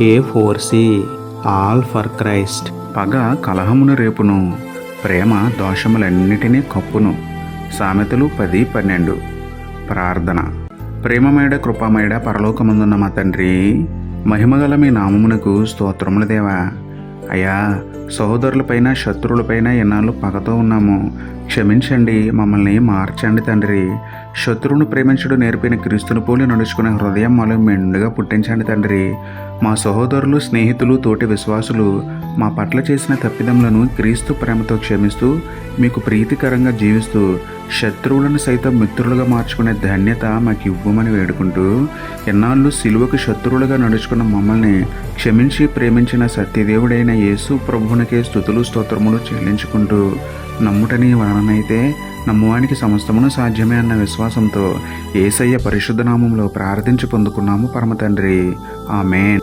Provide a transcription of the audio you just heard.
A four C all for Christ పగ కలహమును రేపును ప్రేమ దోషములన్నిటినీ కప్పును. సామెతలు పది పన్నెండు. ప్రార్థన. ప్రేమమేడ కృపామేడ పరలోకమందున్న మా తండ్రి మహిమగల మీ నామమునకు స్తోత్రములు దేవా. అయ్యా సహోదరులపైన శత్రువులపైన ఎన్నాళ్ళు పగతో ఉన్నాము క్షమించండి మమ్మల్ని మార్చండి తండ్రి. శత్రువును ప్రేమించడం నేర్పిన క్రీస్తుని పోలి నడుచుకునే హృదయం మాలో మెండుగా పుట్టించండి తండ్రి. మా సహోదరులు స్నేహితులు తోటి విశ్వాసులు మా పట్ల చేసిన తప్పిదములను క్రీస్తు ప్రేమతో క్షమిస్తూ మీకు ప్రీతికరంగా జీవిస్తూ శత్రువులను సైతం మిత్రులుగా మార్చుకునే ధన్యత మాకు ఇవ్వమని వేడుకుంటూ ఎన్నాళ్ళు సిలువకు శత్రువులుగా నడుచుకున్న మమ్మల్ని క్షమించి ప్రేమించిన సత్యదేవుడైన యేసు ప్రభువునికే స్థుతులు స్తోత్రములు చెల్లించుకుంటూ నమ్ముటని వాననైతే నమ్మువానికి సమస్తమును సాధ్యమే అన్న విశ్వాసంతో ఏసయ్య పరిశుద్ధనామంలో ప్రార్థించి పొందుకున్నాము పరమ తండ్రి ఆమెన్.